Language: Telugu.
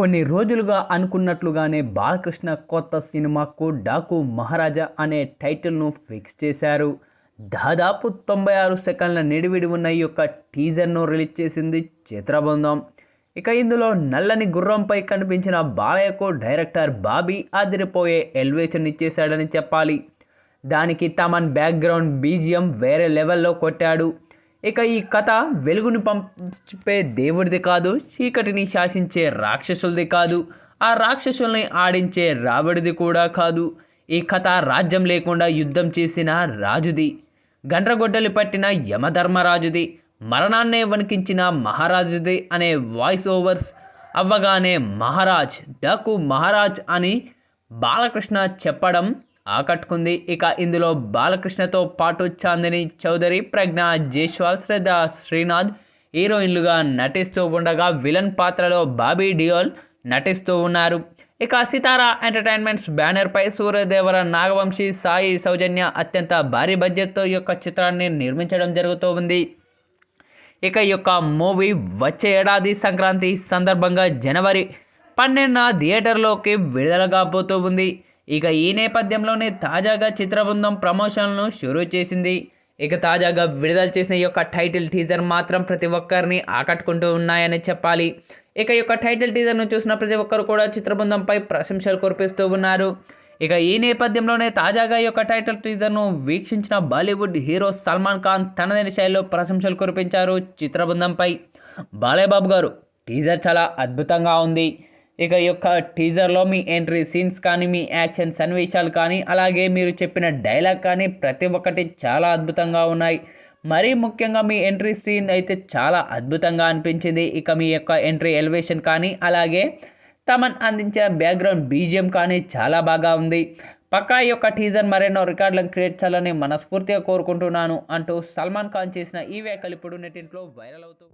కొన్ని రోజులుగా అనుకున్నట్లుగానే బాలకృష్ణ కొత్త సినిమాకు డాకు మహారాజా అనే టైటిల్ను ఫిక్స్ చేశారు. దాదాపు తొంభై ఆరు సెకండ్ల నిడివిడి ఉన్న ఈ యొక్క టీజర్ను రిలీజ్ చేసింది చిత్రబృందం ఇక ఇందులో నల్లని గుర్రంపై కనిపించిన బాలయ్యకు డైరెక్టర్ బాబీ అదిరిపోయే ఎలివేషన్ ఇచ్చేశాడని చెప్పాలి. దానికి తమన్ బ్యాక్గ్రౌండ్ బీజియం వేరే లెవెల్లో కొట్టాడు. ఇక ఈ కథ వెలుగును పంపే దేవుడిది కాదు చీకటిని శాసించే రాక్షసులది కాదు ఆ రాక్షసుల్ని ఆడించే రావడిది కూడా కాదు. ఈ కథ రాజ్యం లేకుండా యుద్ధం చేసిన రాజుది గండ్రగొడ్డలు పట్టిన యమధర్మరాజుది మరణాన్నే వణికించిన మహారాజుది అనే వాయిస్ ఓవర్స్ అవ్వగానే మహారాజ్ డకు మహారాజ్ అని బాలకృష్ణ చెప్పడం ఆకట్టుకుంది. ఇక ఇందులో బాలకృష్ణతో పాటు చాందిని చౌదరి ప్రజ్ఞ జైస్వాల్ శ్రద్ధ శ్రీనాథ్ హీరోయిన్లుగా నటిస్తూ ఉండగా విలన్ పాత్రలో బాబీ డియోల్ నటిస్తూ ఉన్నారు. ఇక సితారా ఎంటర్టైన్మెంట్స్ బ్యానర్పై సూర్యదేవర నాగవంశీ సాయి సౌజన్య అత్యంత భారీ బడ్జెట్తో ఈ యొక్క చిత్రాన్ని నిర్మించడం జరుగుతూ ఉంది. ఇక ఈ యొక్క మూవీ వచ్చే ఏడాది సంక్రాంతి సందర్భంగా జనవరి పన్నెండున థియేటర్లోకి విడుదల కాబోతూ ఉంది. ఇక ఈ నేపథ్యంలోనే తాజాగా చిత్రబృందం ప్రమోషన్లను షురూ చేసింది. ఇక తాజాగా విడుదల చేసిన ఈ యొక్క టైటిల్ టీజర్ మాత్రం ప్రతి ఒక్కరిని ఆకట్టుకుంటూ ఉన్నాయని చెప్పాలి. ఇక ఈ యొక్క టైటిల్ టీజర్ను చూసిన ప్రతి ఒక్కరు కూడా చిత్రబృందంపై ప్రశంసలు కురిపిస్తూ ఉన్నారు. ఇక ఈ నేపథ్యంలోనే తాజాగా ఈ యొక్క టైటిల్ టీజర్ను వీక్షించిన బాలీవుడ్ హీరో సల్మాన్ ఖాన్ తనదైన శైలిలో ప్రశంసలు కురిపించారు చిత్రబృందంపై. బాలయ్య బాబు గారు టీజర్ చాలా అద్భుతంగా ఉంది. ఇక ఈ యొక్క టీజర్లో మీ ఎంట్రీ సీన్స్ కానీ మీ యాక్షన్ సన్నివేశాలు కానీ అలాగే మీరు చెప్పిన డైలాగ్ కానీ ప్రతి ఒక్కటి చాలా అద్భుతంగా ఉన్నాయి. మరీ ముఖ్యంగా మీ ఎంట్రీ సీన్ అయితే చాలా అద్భుతంగా అనిపించింది. ఇక మీ యొక్క ఎంట్రీ ఎలివేషన్ కానీ అలాగే తమన్ అందించిన బ్యాక్గ్రౌండ్ బీజిఎం కానీ చాలా బాగా ఉంది. పక్కా ఈ యొక్క టీజర్ మరెన్నో రికార్డులను క్రియేట్ చేయాలని మనస్ఫూర్తిగా కోరుకుంటున్నాను. అంటూ సల్మాన్ ఖాన్ చేసిన ఈ వ్యాఖ్యలు ఇప్పుడు నెటింట్లో వైరల్ అవుతూ